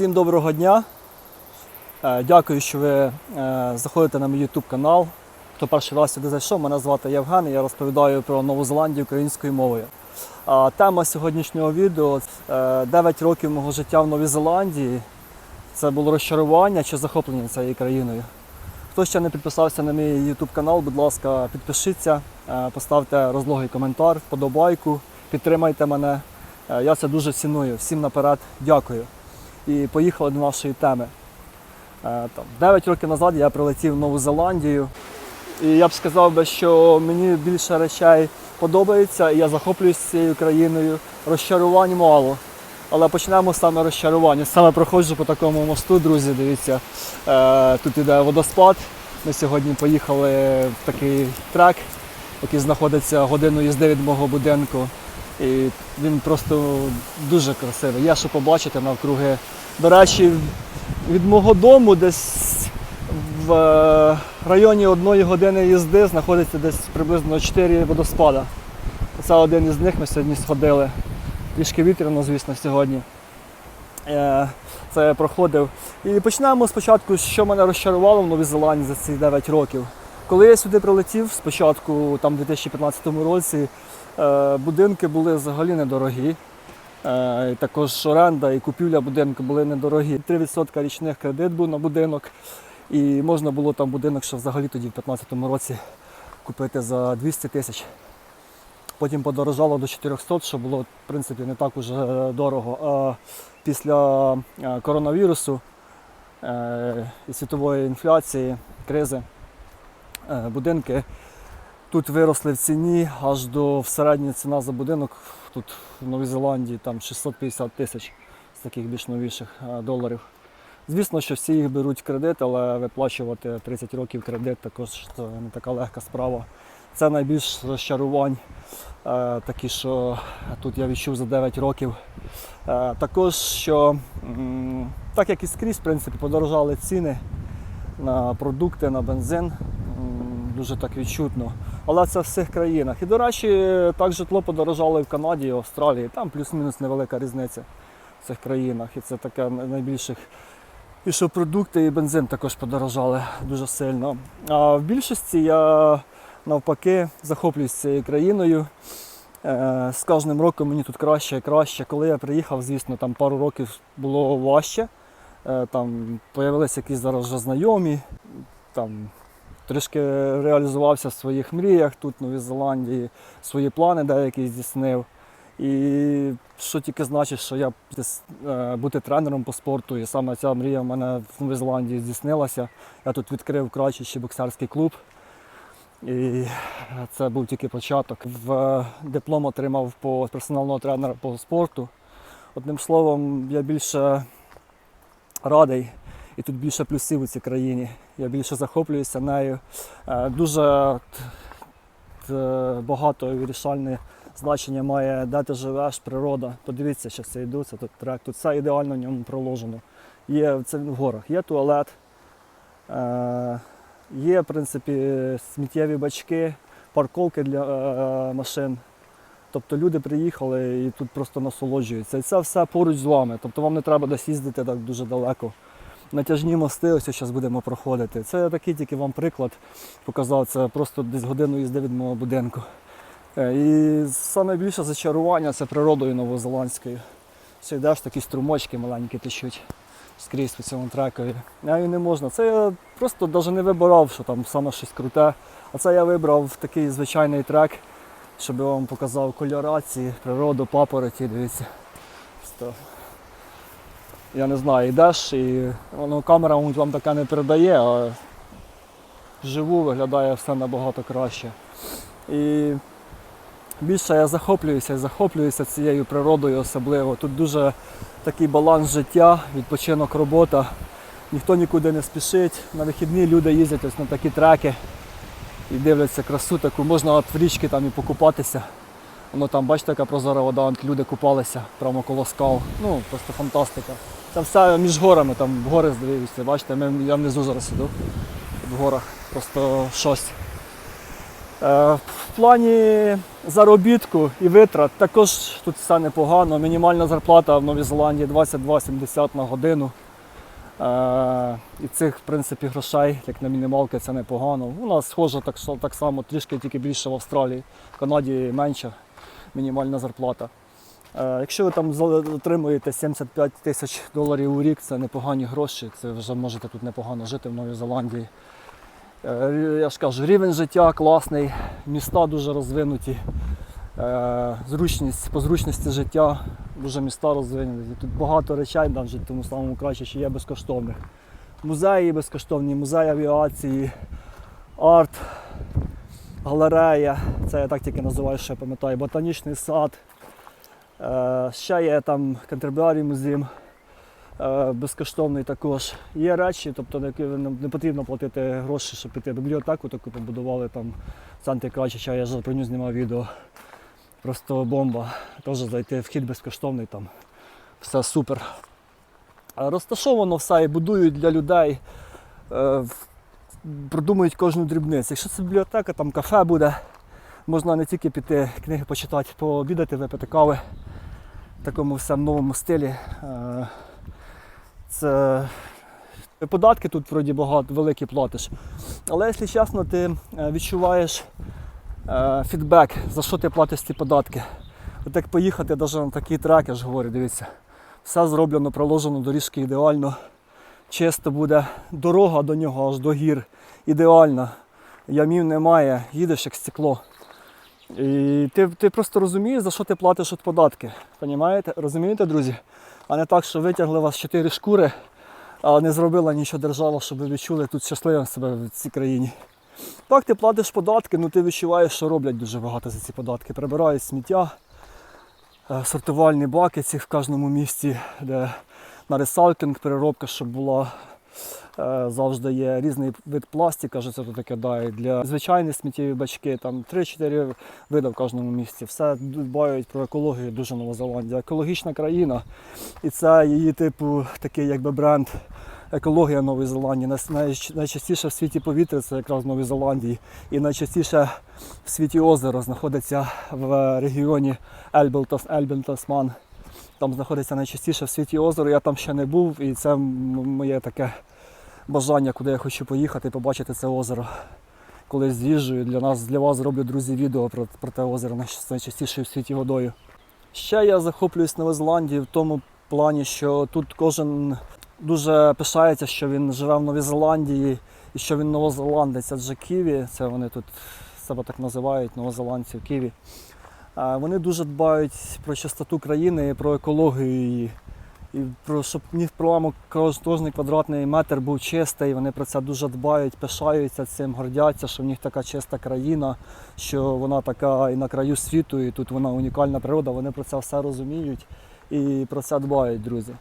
Всім доброго дня. Е, Дякую, що ви е, заходите на мій YouTube канал. Хто перший раз сюди зайшов, мене звати Євген, і я розповідаю про Нову Зеландію українською мовою. А Тема сьогоднішнього відео е, 9 років мого життя в Новій Зеландії. Це було розчарування чи захоплення цією країною. Хто ще не підписався на мій YouTube канал, будь ласка, підпишіться, е, поставте розлогий коментар, вподобайку, підтримайте мене. Е, Я це дуже ціную. Всім наперед дякую. І поїхали до нашої теми. Е, Там, 9 років назад я прилетів в Нову Зеландію. І я б сказав би, що мені більше речей подобається, і я захоплююсь цією країною. Розчарувань мало. Але почнемо саме розчарування. Саме проходжу по такому мосту, друзі. Дивіться, е, тут іде водоспад. Ми сьогодні поїхали в такий трек, який знаходиться годину їзди від мого будинку. І він просто дуже красивий. Є що побачити навкруги. До речі, від мого дому десь в е, районі одної години їзди знаходиться десь приблизно 4 водоспада. Це один із них ми сьогодні сходили. Трішки вітряно, звісно, сьогодні. Е, Це я проходив. І почнемо спочатку, що мене розчарувало в Новій Зеландії за ці 9 років. Коли я сюди прилетів спочатку, там, у 2015 році, будинки були взагалі недорогі. Е, Також оренда і купівля будинку були недорогі. 3% річних кредит був на будинок. І можна було там будинок, що взагалі тоді в 2015 році купити за 200 тисяч. Потім подорожало до 400, що було в принципі не так уже дорого. А після е, коронавірусу е, і світової інфляції, кризи, е, будинки тут виросли в ціні аж до в середня ціна за будинок тут в Новій Зеландії там 650 тисяч з таких більш новіших е, доларів. Звісно, що всі їх беруть кредит, але виплачувати 30 років кредит також не така легка справа. Це найбільш розчарувань, е, такі, що тут я відчув за 9 років. Е, також, що так як і скрізь, в принципі, подорожали ціни на продукти, на бензин. Дуже так відчутно. Але це в всіх країнах. І, до речі, так житло подорожало і в Канаді, і в Австралії. Там плюс-мінус невелика різниця в цих країнах. І це таке найбільших. І що продукти і бензин також подорожали дуже сильно. А в більшості я навпаки захоплююсь цією країною. Е, З кожним роком мені тут краще і краще. Коли я приїхав, звісно, там пару років було важче. Е, Там з'явилися якісь зараз вже знайомі. Там трішки реалізувався в своїх мріях тут, в Новій Зеландії, свої плани деякі здійснив. І що тільки значить, що я е, бути тренером по спорту, і саме ця мрія в мене в Новій Зеландії здійснилася. Я тут відкрив кращий боксерський клуб. І це був тільки початок. В диплом отримав по персонального тренера по спорту. Одним словом, я більше радий і тут більше плюсів у цій країні. Я більше захоплююся нею. Е, Дуже т- багато вирішальне значення має, де ти живеш, природа. Подивіться, що це йду, це тут трек. Тут все ідеально в ньому проложено. Є це в горах, є туалет. Е, Є, в принципі, сміттєві бачки, парковки для е, машин. Тобто люди приїхали і тут просто насолоджуються. І це все поруч з вами. Тобто вам не треба десь їздити так дуже далеко. Натяжні мости, ось зараз будемо проходити. Це такий тільки вам приклад показав. Це просто десь годину їзди від мого будинку. Е, І найбільше зачарування це природою новозеландською. Все йдеш, такі струмочки маленькі течуть скрізь по цьому трекові. А і не можна. Це я просто навіть не вибирав, що там саме щось круте. А це я вибрав такий звичайний трек, щоб я вам показав кольорації, природу, папороті, дивіться. Я не знаю, йдеш і воно камера вам таке не передає, а вживу виглядає все набагато краще. І більше я захоплююся і захоплююся цією природою особливо. Тут дуже такий баланс життя, відпочинок, робота. Ніхто нікуди не спішить. На вихідні люди їздять ось на такі треки і дивляться красу таку. Можна от в річки там і покупатися. Воно там, бачите, яка прозора вода, люди купалися прямо коло скал. Ну, просто фантастика. Там все між горами, там гори здивуюся, бачите, ми, я внизу зараз іду в горах. Просто щось. Е, в плані заробітку і витрат також тут все непогано. Мінімальна зарплата в Новій Зеландії 22,70 на годину. Е, і цих в принципі грошей, як на мінімалки, це непогано. У нас схоже так, так само, трішки тільки більше в Австралії, в Канаді менша мінімальна зарплата. Е, якщо ви там отримуєте 75 тисяч доларів у рік, це непогані гроші, це вже можете тут непогано жити в Новій Зеландії. Е, Я ж кажу, рівень життя класний, міста дуже розвинуті, е, зручність, по зручності життя дуже міста розвинені. Тут багато речей навіть тому самому краще, що є безкоштовних. Музеї безкоштовні, музей авіації, арт, галерея, це я так тільки називаю, що я пам'ятаю, ботанічний сад. Е, ще є там Canterbury музей, е, безкоштовний також. Є речі, тобто на які не потрібно платити гроші, щоб піти. Бібліотеку таку побудували там центрі Крачича, я ж про нього знімав відео. Просто бомба. Теж зайти, вхід безкоштовний там. Все супер. Розташовано все і будують для людей. е, Продумують кожну дрібницю. Якщо це бібліотека, там кафе буде, можна не тільки піти книги почитати, пообідати, випити кави такому все новому стилі. Е, Це податки тут вроді багато, великі платиш. Але якщо чесно, ти е, відчуваєш е, фідбек, за що ти платиш ці податки. От як поїхати навіть на такий трек, я ж говорю, дивіться, все зроблено, проложено, доріжки ідеально. Чисто буде дорога до нього аж до гір. Ідеальна. Ямів немає, їдеш як стекло. І ти, ти просто розумієш, за що ти платиш от податки. Понімаєте? Розумієте, друзі? А не так, що витягли вас чотири шкури, а не зробила нічого держава, щоб ви відчули тут щасливим себе в цій країні. Так, ти платиш податки, ну ти відчуваєш, що роблять дуже багато за ці податки. Прибирають сміття, е, сортувальні баки ці в кожному місці, де на ресалкінг переробка, щоб була. Е, Завжди є різний вид пластика, що це тут кидають. Для звичайних сміттєві бачки, там 3-4 види в кожному місці. Все дбають про екологію, дуже Нова Зеландія. Екологічна країна. І це її, типу, такий якби бренд екологія Нової Зеландії. Найчастіше в світі повітря це якраз в Новій Зеландії. І найчастіше в світі озеро знаходиться в регіоні Ельбел-Тас- Там знаходиться найчастіше в світі озеро. Я там ще не був, і це моє таке бажання, куди я хочу поїхати побачити це озеро. Колись з'їжджу і для нас, для вас зроблю друзі відео про, про те озеро найч- з найчастішою в світі водою. Ще я захоплююсь Новою Зеландією в тому плані, що тут кожен дуже пишається, що він живе в Новій Зеландії і що він новозеландець, адже Ківі, це вони тут себе так називають, новозеландці в Ківі. Вони дуже дбають про чистоту країни і про екологію її. І про щоб ні проблему кожен квадратний метр був чистий. Вони про це дуже дбають, пишаються цим, гордяться, що в них така чиста країна, що вона така і на краю світу, і тут вона унікальна природа. Вони про це все розуміють і про це дбають, друзі.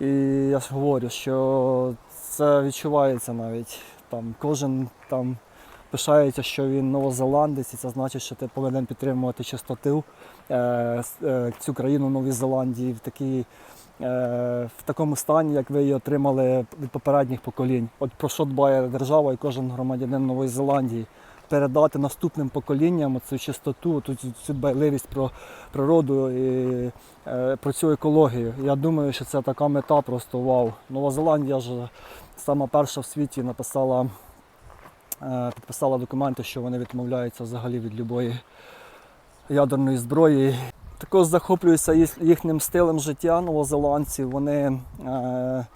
І я ж говорю, що це відчувається навіть. Там кожен там пишається, що він новозеландець, і це значить, що ти повинен підтримувати чистоту е, е, цю країну Новій Зеландії в такій. Е, В такому стані, як ви її отримали від попередніх поколінь. От про що дбає держава і кожен громадянин Нової Зеландії. Передати наступним поколінням цю чистоту, цю цю дбайливість про природу і е, про цю екологію. Я думаю, що це така мета просто вау. Нова Зеландія ж сама перша в світі написала, е, підписала документи, що вони відмовляються взагалі від любої ядерної зброї. Також захоплююся їхнім стилем життя новозеландців. Вони е,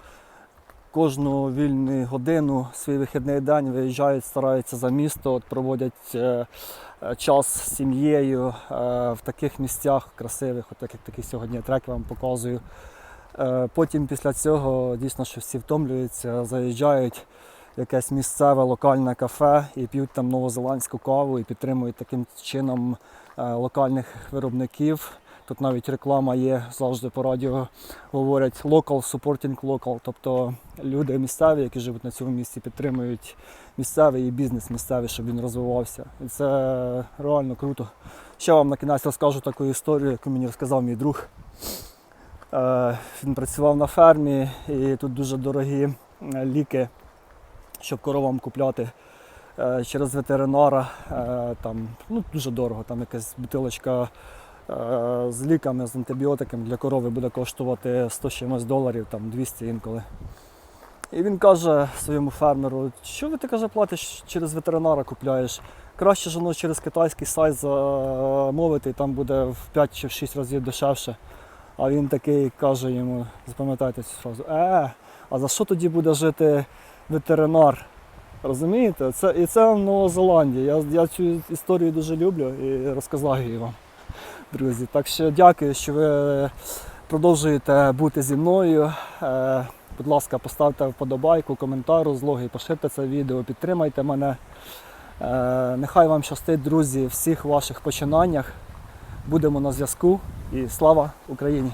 кожну вільну годину, свій вихідний день виїжджають, стараються за місто, от проводять е, е, час з сім'єю е, в таких місцях красивих, от так як такий сьогодні трек вам показую. Е, Потім після цього дійсно що всі втомлюються, заїжджають якесь місцеве локальне кафе і п'ють там новозеландську каву і підтримують таким чином е, локальних виробників. Тут навіть реклама є завжди по радіо говорять local supporting local, тобто люди місцеві, які живуть на цьому місці, підтримують місцевий і бізнес місцевий, щоб він розвивався. І це реально круто. Ще вам на кінець розкажу таку історію, яку мені розказав мій друг. Е, Він працював на фермі, і тут дуже дорогі е, ліки, щоб коровам купляти. е, через ветеринара. Е, там, ну, дуже дорого, там якась бутилочка е, з ліками, з антибіотиками для корови буде коштувати 100 з чимось доларів, там 200 інколи. І він каже своєму фермеру, що ви ти каже, платиш через ветеринара купляєш? Краще ж воно через китайський сайт замовити, і там буде в 5 чи в 6 разів дешевше. А він такий каже йому, запам'ятайте цю фразу, е, а за що тоді буде жити ветеринар? Розумієте? Це, і це в Новій Зеландії. Я, я цю історію дуже люблю і розказав її вам, друзі. Так що дякую, що ви продовжуєте бути зі мною. Е, будь ласка, поставте вподобайку, коментар, розлоги, поширте це відео, підтримайте мене. Е, нехай вам щастить, друзі, всіх ваших починаннях. Будемо на зв'язку і слава Україні!